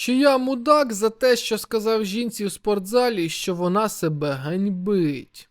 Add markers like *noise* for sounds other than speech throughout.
Чи я мудак за те, що сказав жінці у спортзалі, що вона себе ганьбить?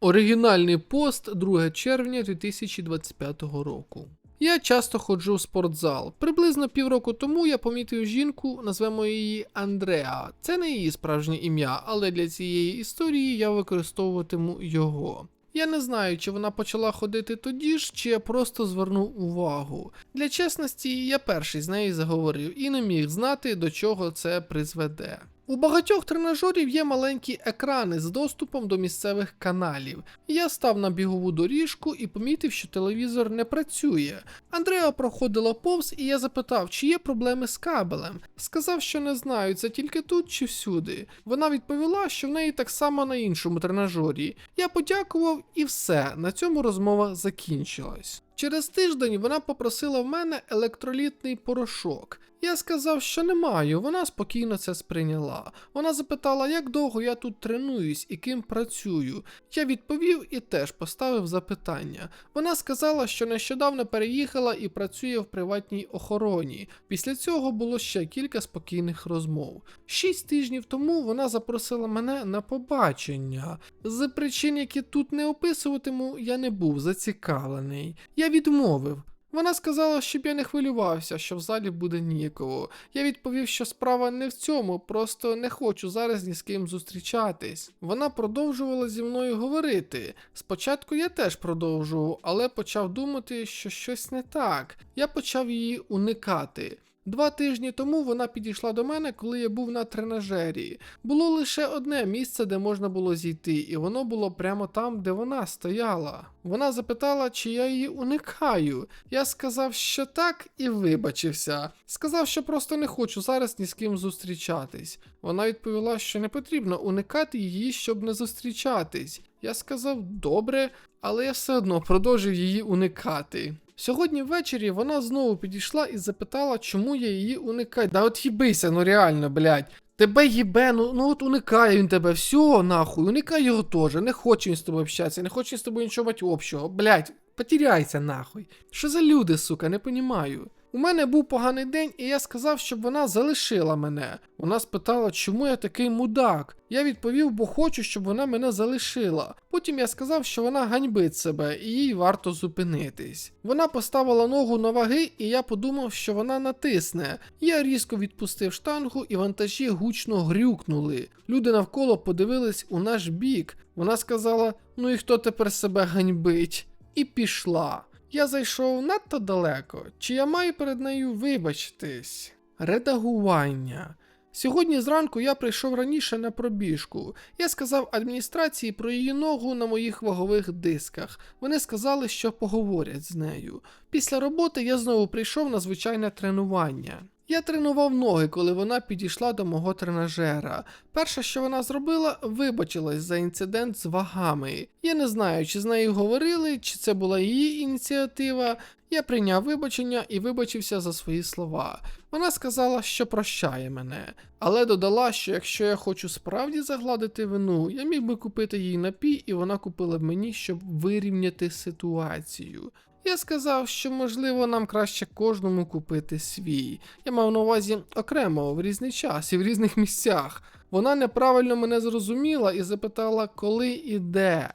Оригінальний пост 2 червня 2025 року. Я часто ходжу в спортзал. Приблизно півроку тому я помітив жінку, назвемо її Андреа. Це не її справжнє ім'я, але для цієї історії я використовуватиму його. Я не знаю, чи вона почала ходити тоді ж, чи я просто звернув увагу. Для чесності, я перший з нею заговорив і не міг знати, до чого це призведе. У багатьох тренажерів є маленькі екрани з доступом до місцевих каналів. Я став на бігову доріжку і помітив, що телевізор не працює. Андреа проходила повз, і я запитав, чи є проблеми з кабелем. Сказав, що не знаю, це тільки тут чи всюди. Вона відповіла, що в неї так само на іншому тренажері. Я подякував і все. На цьому розмова закінчилась. Через тиждень вона попросила в мене електролітний порошок. Я сказав, що не маю, вона спокійно це сприйняла. Вона запитала, як довго я тут тренуюсь і ким працюю. Я відповів і теж поставив запитання. Вона сказала, що нещодавно переїхала і працює в приватній охороні. Після цього було ще кілька спокійних розмов. Шість тижнів тому вона запросила мене на побачення. З причин, які тут не описуватиму, я не був зацікавлений. Я відмовив. Вона сказала, щоб я не хвилювався, що в залі буде ніяково. Я відповів, що справа не в цьому, просто не хочу зараз ні з ким зустрічатись. Вона продовжувала зі мною говорити. Спочатку я теж продовжував, але почав думати, що щось не так. Я почав її уникати. Два тижні тому вона підійшла до мене, коли я був на тренажері. Було лише одне місце, де можна було зійти, і воно було прямо там, де вона стояла. Вона запитала, чи я її уникаю. Я сказав, що так, і вибачився. Сказав, що просто не хочу зараз ні з ким зустрічатись. Вона відповіла, що не потрібно уникати її, щоб не зустрічатись. Я сказав добре, але я все одно продовжив її уникати. Сьогодні ввечері вона знову підійшла і запитала, чому я її уникаю. Да от їбися, ну реально, блядь. Тебе їбе, ну, ну от уникає він тебе, все, нахуй, уникай його теж, не хоче він з тобою общатися, не хоче з тобою нічого мати общого, блядь, потеряйся нахуй. Що за люди, сука, не понімаю. У мене був поганий день, і я сказав, щоб вона залишила мене. Вона спитала, чому я такий мудак. Я відповів, бо хочу, щоб вона мене залишила. Потім я сказав, що вона ганьбить себе і їй варто зупинитись. Вона поставила ногу на ваги, і я подумав, що вона натисне. Я різко відпустив штангу, і вантажі гучно грюкнули. Люди навколо подивились у наш бік. Вона сказала: ну і хто тепер себе ганьбить? І пішла. Я зайшов надто далеко, чи я маю перед нею вибачитись? Редагування. Сьогодні зранку я прийшов раніше на пробіжку. Я сказав адміністрації про її ногу на моїх вагових дисках. Вони сказали, що поговорять з нею. Після роботи я знову прийшов на звичайне тренування. Я тренував ноги, коли вона підійшла до мого тренажера. Перше, що вона зробила, вибачилась за інцидент з вагами. Я не знаю, чи з нею говорили, чи це була її ініціатива. Я прийняв вибачення і вибачився за свої слова. Вона сказала, що прощає мене, але додала, що якщо я хочу справді загладити вину, я міг би купити їй напій, і вона купила б мені, щоб вирівняти ситуацію. Я сказав, що можливо нам краще кожному купити свій. Я мав на увазі окремо в різний час і в різних місцях. Вона неправильно мене зрозуміла і запитала, коли і де.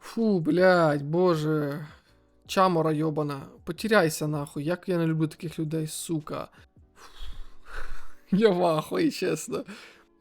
Фу, блядь, боже. Чамора йобана, потеряйся нахуй, як я не люблю таких людей, сука. Я в ахуї, чесно.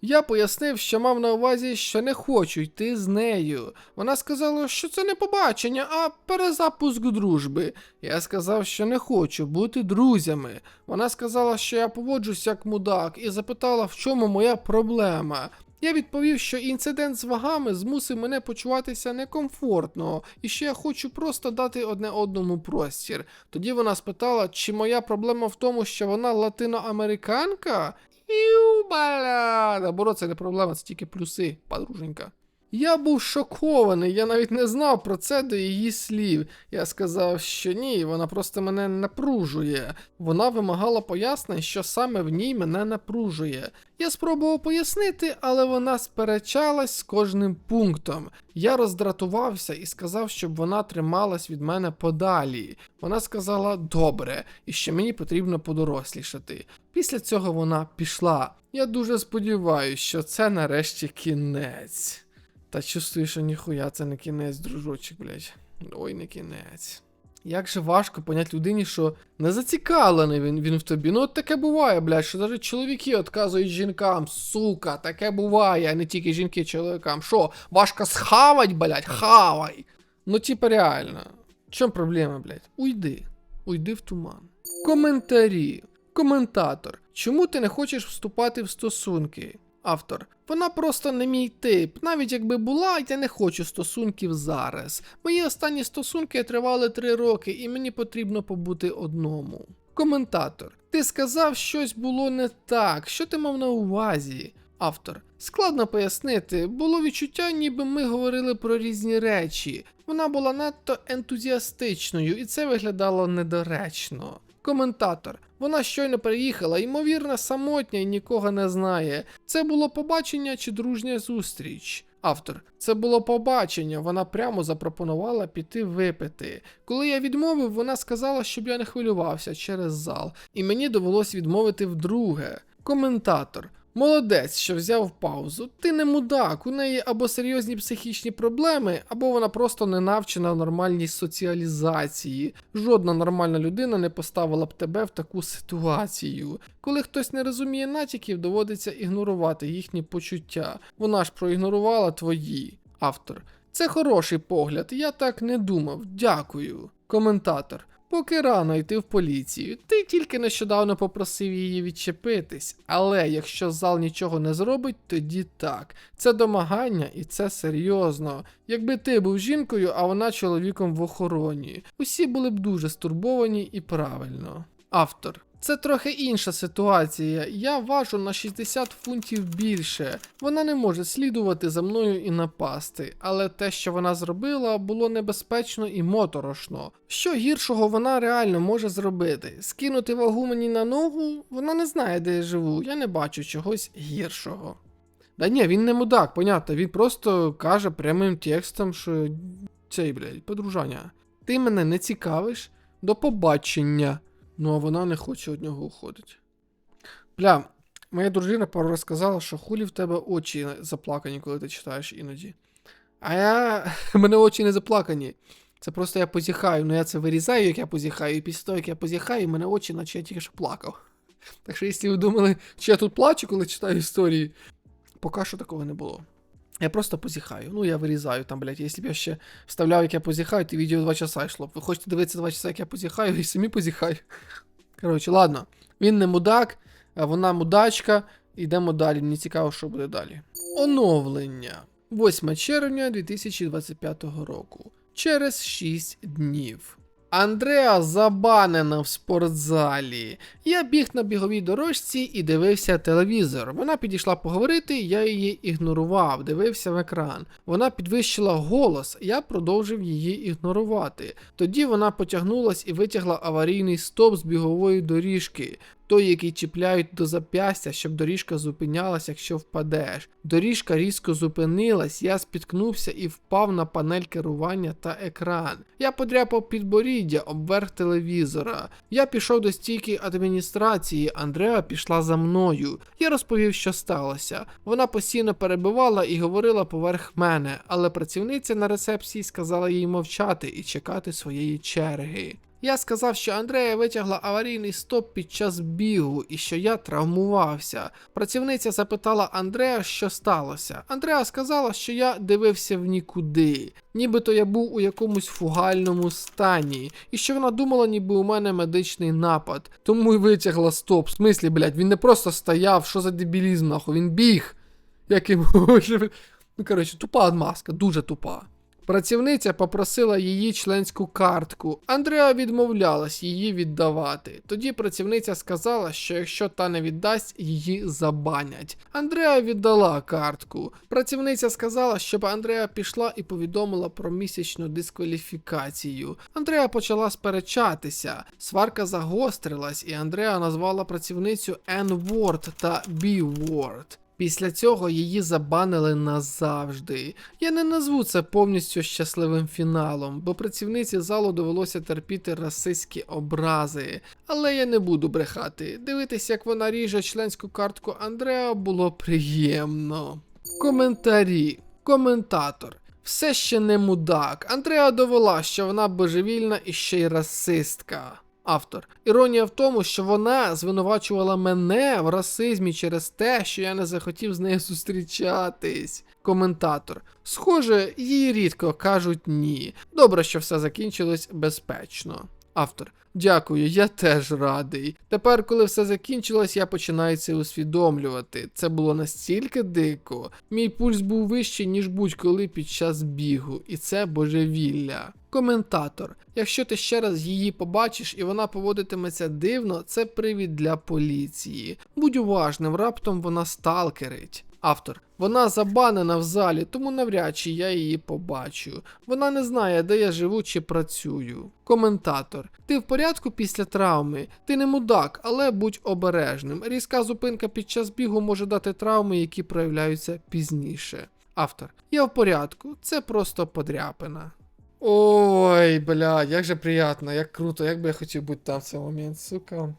Я пояснив, що мав на увазі, що не хочу йти з нею. Вона сказала, що це не побачення, а перезапуск дружби. Я сказав, що не хочу бути друзями. Вона сказала, що я поводжусь як мудак, і запитала, в чому моя проблема. Я відповів, що інцидент з вагами змусив мене почуватися некомфортно, і що я хочу просто дати одне одному простір. Тоді вона спитала, чи моя проблема в тому, що вона латиноамериканка? Іу, бля, наоборот, це не проблема, це тільки плюси, подруженька. Я був шокований, я навіть не знав про це до її слів. Я сказав, що ні, вона просто мене напружує. Вона вимагала пояснень, що саме в ній мене напружує. Я спробував пояснити, але вона сперечалась з кожним пунктом. Я роздратувався і сказав, щоб вона трималась від мене подалі. Вона сказала добре, і що мені потрібно подорослішати. Після цього вона пішла. Я дуже сподіваюся, що це нарешті кінець. Та чувствую, що ніхуя це не кінець, дружочок, блядь. Ой, не кінець. Як же важко понять людині, що не зацікавлений він, він в тобі. Ну от таке буває, блядь, що навіть чоловіки відказують жінкам, сука, таке буває, а не тільки жінки чоловікам. Що, важко схавать, блядь, хавай. Ну, типа реально. В чому проблема, блядь? Уйди. Уйди в туман. Коментарі. Коментатор. Чому ти не хочеш вступати в стосунки? Автор. Вона просто не мій тип. Навіть якби була, я не хочу стосунків зараз. Мої останні стосунки тривали три роки, і мені потрібно побути одному. Коментатор. Ти сказав, щось було не так. Що ти мав на увазі? Автор. Складно пояснити, було відчуття, ніби ми говорили про різні речі. Вона була надто ентузіастичною, і це виглядало недоречно. Коментатор. Вона щойно переїхала, ймовірно, самотня і нікого не знає. Це було побачення чи дружня зустріч. Автор, це було побачення, вона прямо запропонувала піти випити. Коли я відмовив, вона сказала, щоб я не хвилювався через зал, і мені довелось відмовити вдруге. Коментатор. Молодець, що взяв паузу. Ти не мудак, у неї або серйозні психічні проблеми, або вона просто не навчена нормальній соціалізації. Жодна нормальна людина не поставила б тебе в таку ситуацію. Коли хтось не розуміє натяків, доводиться ігнорувати їхні почуття. Вона ж проігнорувала твої. Автор. Це хороший погляд, я так не думав. Дякую. Коментатор. Поки рано йти в поліцію. Ти тільки нещодавно попросив її відчепитись, але якщо зал нічого не зробить, тоді так. Це домагання і це серйозно. Якби ти був жінкою, а вона чоловіком в охороні. Усі були б дуже стурбовані і правильно. Автор. Це трохи інша ситуація. Я важу на 60 фунтів більше. Вона не може слідувати за мною і напасти, але те, що вона зробила, було небезпечно і моторошно. Що гіршого вона реально може зробити? Скинути вагу мені на ногу? Вона не знає, де я живу. Я не бачу чогось гіршого. Да ні, він не мудак, понятно. Він просто каже прямим текстом, що цей, блядь, подружання. Ти мене не цікавиш? До побачення. Ну, а вона не хоче від нього уходити. Бля, моя дружина пару раз сказала, що хулі в тебе очі заплакані, коли ти читаєш іноді. А я. *laughs* мене очі не заплакані. Це просто я позіхаю. Ну я це вирізаю, як я позіхаю, і після того, як я позіхаю, мене очі, наче я тільки що плакав. *laughs* Так що, якщо ви думали, чи я тут плачу, коли читаю історії, поки що такого не було. Я просто позіхаю. Ну, я вирізаю там, блядь. Якщо б я ще вставляв, як я позіхаю, то відео 2 часа йшло. б. Ви хочете дивитися 2 часа, як я позіхаю, *laughs* і самі позіхаю. Коротше, ладно. Він не мудак, а вона мудачка. Йдемо далі. Мені цікаво, що буде далі. Оновлення. 8 червня 2025 року. Через 6 днів. Андреа забанена в спортзалі. Я біг на біговій дорожці і дивився телевізор. Вона підійшла поговорити, я її ігнорував, дивився в екран. Вона підвищила голос, я продовжив її ігнорувати. Тоді вона потягнулась і витягла аварійний стоп з бігової доріжки. Той, який чіпляють до зап'ястя, щоб доріжка зупинялась, якщо впадеш. Доріжка різко зупинилась, я спіткнувся і впав на панель керування та екран. Я подряпав підборіддя об верх телевізора. Я пішов до стійки адміністрації, Андреа пішла за мною. Я розповів, що сталося. Вона постійно перебивала і говорила поверх мене, але працівниця на рецепції сказала їй мовчати і чекати своєї черги. Я сказав, що Андрея витягла аварійний стоп під час бігу і що я травмувався. Працівниця запитала Андрея, що сталося. Андреа сказала, що я дивився в нікуди, нібито я був у якомусь фугальному стані, і що вона думала, ніби у мене медичний напад. Тому й витягла стоп. В смислі, блядь, він не просто стояв, що за дебілізм, нахуй, він біг. Як і. *laughs* Ну, коротше, тупа маска, дуже тупа. Працівниця попросила її членську картку. Андреа відмовлялась її віддавати. Тоді працівниця сказала, що якщо та не віддасть, її забанять. Андреа віддала картку. Працівниця сказала, щоб Андреа пішла і повідомила про місячну дискваліфікацію. Андреа почала сперечатися. Сварка загострилась, і Андреа назвала працівницю N-word та B-word. Після цього її забанили назавжди. Я не назву це повністю щасливим фіналом, бо працівниці залу довелося терпіти расистські образи. Але я не буду брехати. Дивитись, як вона ріже членську картку Андреа, було приємно. Коментарі. Коментатор. Все ще не мудак. Андреа довела, що вона божевільна і ще й расистка. Автор. Іронія в тому, що вона звинувачувала мене в расизмі через те, що я не захотів з нею зустрічатись. Коментатор. Схоже, їй рідко кажуть ні. Добре, що все закінчилось безпечно. Автор. Дякую, я теж радий. Тепер, коли все закінчилось, я починаю це усвідомлювати. Це було настільки дико. Мій пульс був вищий, ніж будь-коли під час бігу, і це божевілля. Коментатор. Якщо ти ще раз її побачиш і вона поводитиметься дивно, це привід для поліції. Будь уважним, раптом вона сталкерить. Автор. Вона забанена в залі, тому навряд чи я її побачу. Вона не знає, де я живу чи працюю. Коментатор. Ти в порядку після травми? Ти не мудак, але будь обережним. Різка зупинка під час бігу може дати травми, які проявляються пізніше. Автор. Я в порядку, це просто подряпина. Ой, бля, як же приємно, як круто, як би я хотів бути там в цей момент, сука.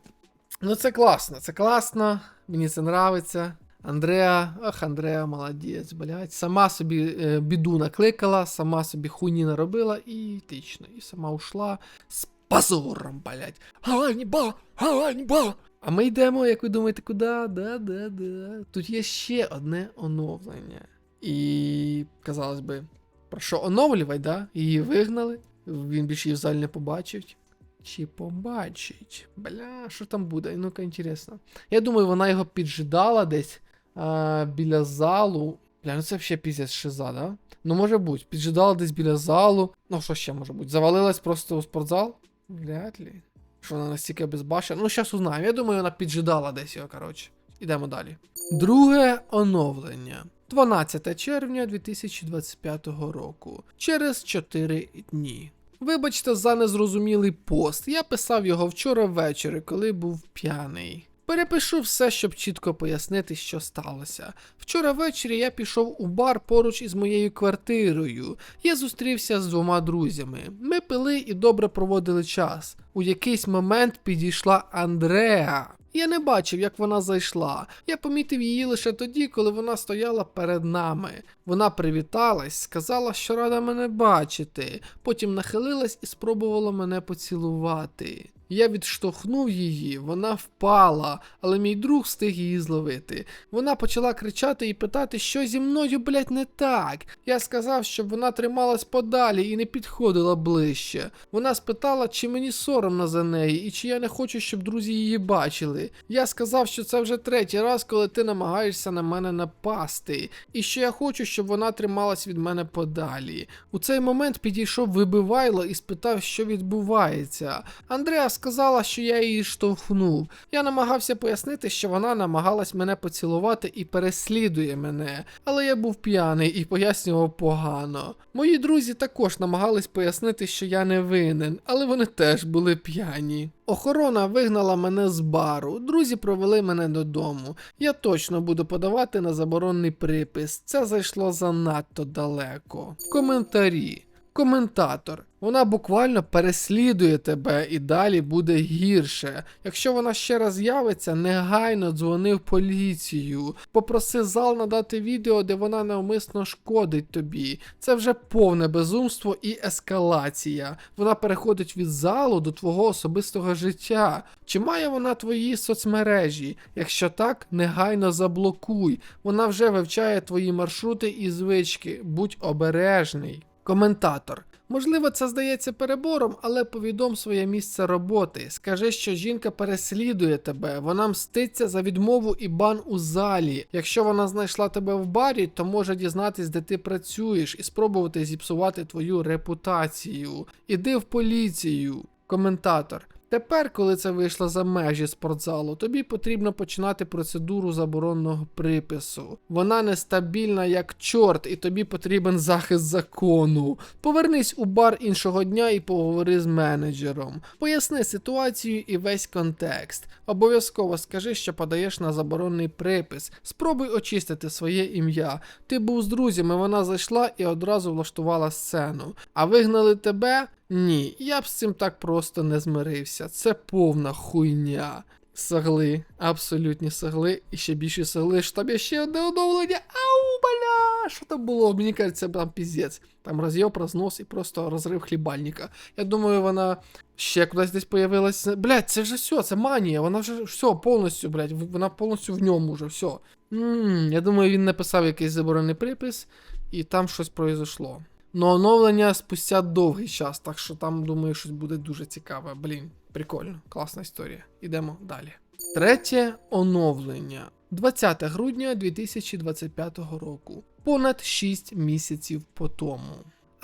Ну це класно, це класно, мені це нравиться. Андреа, ах, Андреа, молодець, блядь. Сама собі е, біду накликала, сама собі хуйні наробила і тично. І сама ушла з позором, блядь. Ганьба! Ганьба! А ми йдемо, як ви думаєте, куди? Да, да, да. Тут є ще одне оновлення. І, казалось би, про що оновлювати, да? Її вигнали. Він більше її в залі не побачить. Чи побачить? Бля, що там буде? Ну-ка, інтересно. Я думаю, вона його піджидала десь а, біля залу. Бля, ну це взагалі піздець шиза, да? Ну, може бути, піджидала десь біля залу. Ну, що ще може бути? Завалилась просто у спортзал? Вряд ли. Що вона настільки безбашена. Ну, зараз узнаємо. Я думаю, вона піджидала десь його, коротше. Ідемо далі. Друге оновлення. 12 червня 2025 року. Через 4 дні. Вибачте за незрозумілий пост. Я писав його вчора ввечері, коли був п'яний. Перепишу все, щоб чітко пояснити, що сталося. Вчора ввечері я пішов у бар поруч із моєю квартирою. Я зустрівся з двома друзями. Ми пили і добре проводили час. У якийсь момент підійшла Андреа. Я не бачив, як вона зайшла. Я помітив її лише тоді, коли вона стояла перед нами. Вона привіталась, сказала, що рада мене бачити. Потім нахилилась і спробувала мене поцілувати. Я відштовхнув її, вона впала, але мій друг встиг її зловити. Вона почала кричати і питати, що зі мною, блять, не так. Я сказав, щоб вона трималась подалі і не підходила ближче. Вона спитала, чи мені соромно за неї і чи я не хочу, щоб друзі її бачили. Я сказав, що це вже третій раз, коли ти намагаєшся на мене напасти, і що я хочу, щоб вона трималась від мене подалі. У цей момент підійшов вибивайло і спитав, що відбувається. Андреа сказала, що я її штовхнув. Я намагався пояснити, що вона намагалась мене поцілувати і переслідує мене, але я був п'яний і пояснював погано. Мої друзі також намагались пояснити, що я не винен, але вони теж були п'яні. Охорона вигнала мене з бару, друзі провели мене додому. Я точно буду подавати на заборонний припис. Це зайшло занадто далеко. Коментарі. Коментатор. Вона буквально переслідує тебе і далі буде гірше. Якщо вона ще раз з'явиться, негайно дзвони в поліцію. Попроси зал надати відео, де вона навмисно шкодить тобі. Це вже повне безумство і ескалація. Вона переходить від залу до твого особистого життя. Чи має вона твої соцмережі? Якщо так, негайно заблокуй. Вона вже вивчає твої маршрути і звички. Будь обережний. Коментатор. Можливо, це здається перебором, але повідом своє місце роботи. Скажи, що жінка переслідує тебе, вона мститься за відмову і бан у залі. Якщо вона знайшла тебе в барі, то може дізнатись, де ти працюєш, і спробувати зіпсувати твою репутацію. Іди в поліцію. Коментатор. Тепер, коли це вийшло за межі спортзалу, тобі потрібно починати процедуру заборонного припису. Вона нестабільна як чорт, і тобі потрібен захист закону. Повернись у бар іншого дня і поговори з менеджером. Поясни ситуацію і весь контекст. Обов'язково скажи, що подаєш на заборонний припис. Спробуй очистити своє ім'я. Ти був з друзями, вона зайшла і одразу влаштувала сцену. А вигнали тебе? Ні, я б з цим так просто не змирився. Це повна хуйня. Сагли, абсолютні сагли, і ще більше сагли, що там є ще одне оновлення. Ау, бля! Що там було? Мені кажеться, там піздець. Там роз'єв, рознос і просто розрив хлібальника. Я думаю, вона ще кудись десь появилася. Блять, це вже все, це манія. Вона вже все повністю, блять, вона повністю в ньому вже все. м я думаю, він написав якийсь заборонений припис, і там щось произошло. Ну, оновлення спустя довгий час, так що там, думаю, щось буде дуже цікаве. Блін, прикольно, класна історія. Ідемо далі. Третє оновлення. 20 грудня 2025 року. Понад 6 місяців по тому.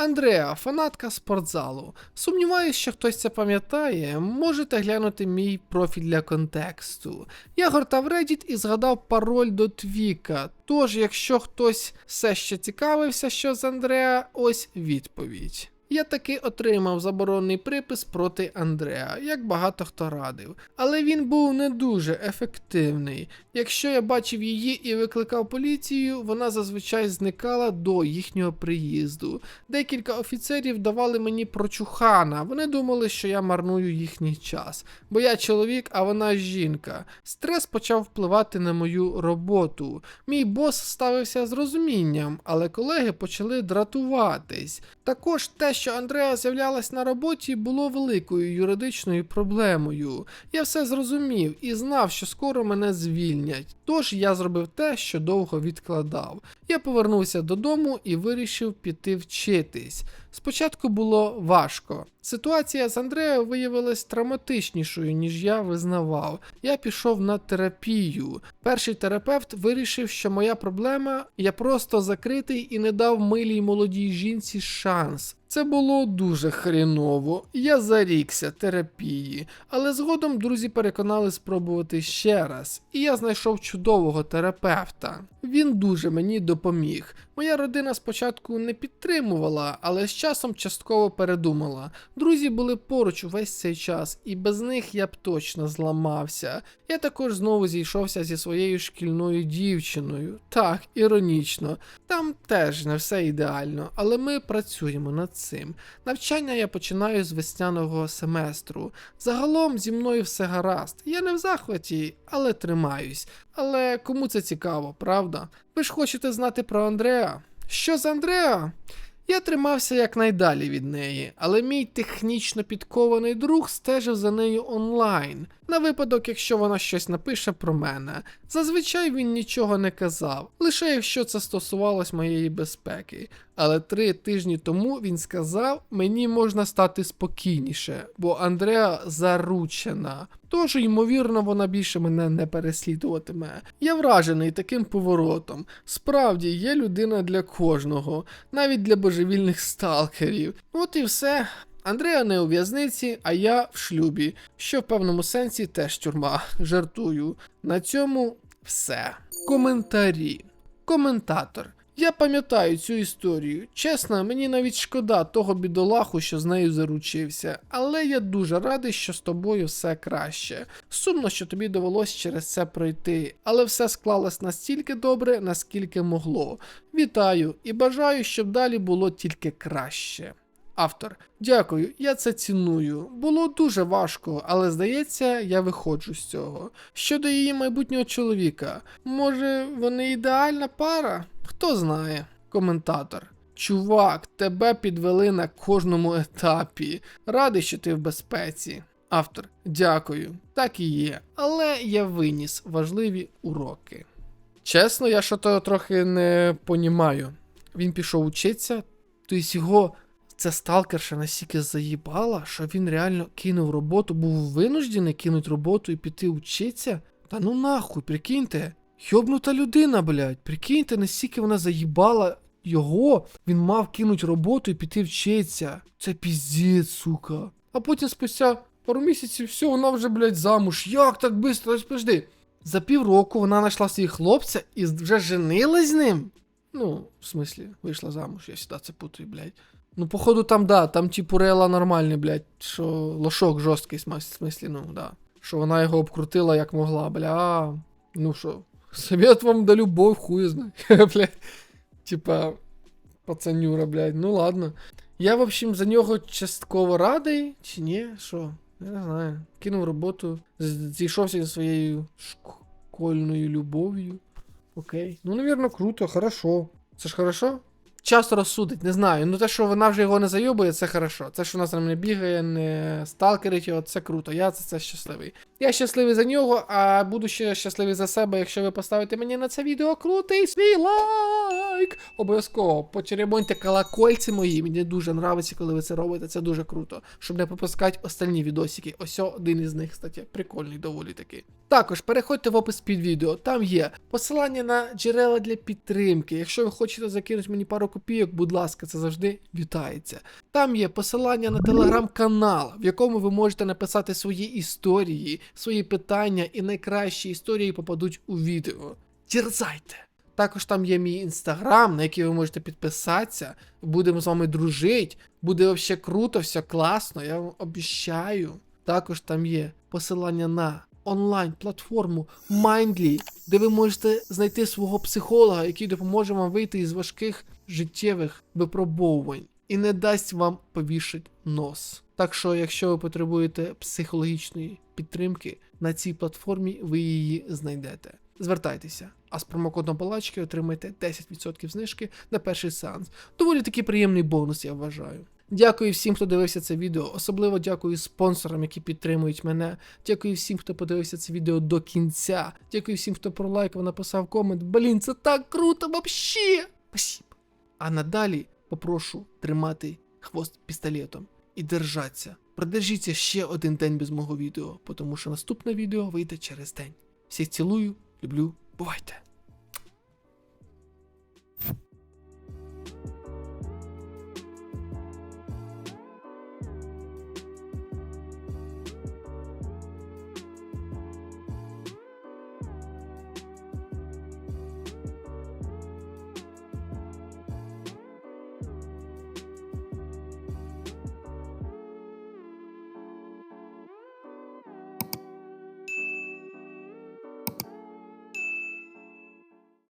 Андреа, фанатка спортзалу. Сумніваюсь, що хтось це пам'ятає. Можете глянути мій профіль для контексту. Я гортав Reddit і згадав пароль до Твіка. Тож, якщо хтось все ще цікавився, що з Андреа, ось відповідь. Я таки отримав заборонний припис проти Андреа, як багато хто радив. Але він був не дуже ефективний. Якщо я бачив її і викликав поліцію, вона зазвичай зникала до їхнього приїзду. Декілька офіцерів давали мені прочухана. Вони думали, що я марную їхній час. Бо я чоловік, а вона жінка. Стрес почав впливати на мою роботу. Мій бос ставився з розумінням, але колеги почали дратуватись. Також те, що Андреа з'являлась на роботі, було великою юридичною проблемою. Я все зрозумів і знав, що скоро мене звільнять. Тож я зробив те, що довго відкладав. Я повернувся додому і вирішив піти вчитись. Спочатку було важко. Ситуація з Андреєю виявилась травматичнішою, ніж я визнавав. Я пішов на терапію. Перший терапевт вирішив, що моя проблема я просто закритий і не дав милій молодій жінці шанс. Це було дуже хріново. Я зарікся терапії, але згодом друзі переконали спробувати ще раз, і я знайшов чудового терапевта. Він дуже мені допоміг. Моя родина спочатку не підтримувала, але з часом частково передумала. Друзі були поруч увесь цей час, і без них я б точно зламався. Я також знову зійшовся зі своєю шкільною дівчиною. Так, іронічно. Там теж не все ідеально, але ми працюємо над цим. Навчання я починаю з весняного семестру. Загалом зі мною все гаразд. Я не в захваті, але тримаюсь. Але кому це цікаво, правда? Ви ж хочете знати про Андреа? Що з Андреа? Я тримався якнайдалі від неї, але мій технічно підкований друг стежив за нею онлайн, на випадок, якщо вона щось напише про мене. Зазвичай він нічого не казав, лише якщо це стосувалось моєї безпеки. Але три тижні тому він сказав, мені можна стати спокійніше, бо Андреа заручена. Тож, ймовірно, вона більше мене не переслідуватиме. Я вражений таким поворотом. Справді є людина для кожного, навіть для божевільних сталкерів. От і все. Андреа не у в'язниці, а я в шлюбі, що в певному сенсі теж тюрма. Жартую. На цьому все. Коментарі. Коментатор. Я пам'ятаю цю історію. Чесно, мені навіть шкода того бідолаху, що з нею заручився, але я дуже радий, що з тобою все краще. Сумно, що тобі довелось через це пройти, але все склалось настільки добре, наскільки могло. Вітаю і бажаю, щоб далі було тільки краще. Автор, дякую, я це ціную. Було дуже важко, але здається, я виходжу з цього. Щодо її майбутнього чоловіка, може, вони ідеальна пара? Хто знає? Коментатор. Чувак, тебе підвели на кожному етапі. Радий, що ти в безпеці. Автор, дякую, так і є. Але я виніс важливі уроки. Чесно, я що то трохи не понімаю. Він пішов учитися, тобто його Це сталкерша настільки заїбала, що він реально кинув роботу, був винуждений кинути роботу і піти вчитися. Та ну нахуй, прикиньте. Йобнута людина, блядь. Прикиньте, настільки вона заїбала його, він мав кинути роботу і піти вчитися. Це піздець, сука. А потім спустя пару місяців, все, вона вже, блядь, замуж. Як так швидко? Ось подожди. За півроку вона знайшла свій хлопця і вже женилась з ним. Ну, в смислі, вийшла замуж, я сюди це путаю, блядь. Ну, походу, там, да, там типу рела нормальний, блядь, що лошок жорсткий, в смислі, ну, да. Що вона його обкрутила як могла, бля. Ну що, совет вам да любов, хуй знає, *laughs* блядь. Типа, пацанюра, блядь, ну ладно. Я, в общем, за нього частково радий, чи ні, що? Я не знаю. Кинув роботу, зійшовся зі своєю школьною любов'ю. Окей. Ну, навірно, круто, хорошо. Це ж хорошо? Часто розсудить, не знаю. Ну те, що вона вже його не зайобує, це хорошо. Це, що вона за не бігає, не сталкерить його, це круто. Я за це щасливий. Я щасливий за нього, а буду ще щасливий за себе, якщо ви поставите мені на це відео крутий свій лайк. Обов'язково почеребоньте колокольці мої. Мені дуже нравиться, коли ви це робите. Це дуже круто. Щоб не пропускати остальні відосики. Ось один із них, кстати, прикольний доволі таки. Також переходьте в опис під відео. Там є посилання на джерела для підтримки. Якщо ви хочете закинути мені пару копійок, будь ласка, це завжди вітається. Там є посилання на телеграм-канал, в якому ви можете написати свої історії, свої питання, і найкращі історії попадуть у відео. Дерзайте! Також там є мій інстаграм, на який ви можете підписатися. Будемо з вами дружити. Буде взагалі круто, все класно, я вам обіщаю. Також там є посилання на онлайн-платформу Mindly, де ви можете знайти свого психолога, який допоможе вам вийти із важких життєвих випробовувань і не дасть вам повішати нос. Так що, якщо ви потребуєте психологічної підтримки, на цій платформі ви її знайдете. Звертайтеся, а з промокодом палачки отримайте 10% знижки на перший сеанс. Доволі таки приємний бонус, я вважаю. Дякую всім, хто дивився це відео. Особливо дякую спонсорам, які підтримують мене. Дякую всім, хто подивився це відео до кінця. Дякую всім, хто пролайкав, написав комент. Блін, це так круто, вообще! Спасибо. А надалі попрошу тримати хвост пістолетом і держаться. Продержіться ще один день без мого відео, тому що наступне відео вийде через день. Всіх цілую, люблю, бувайте!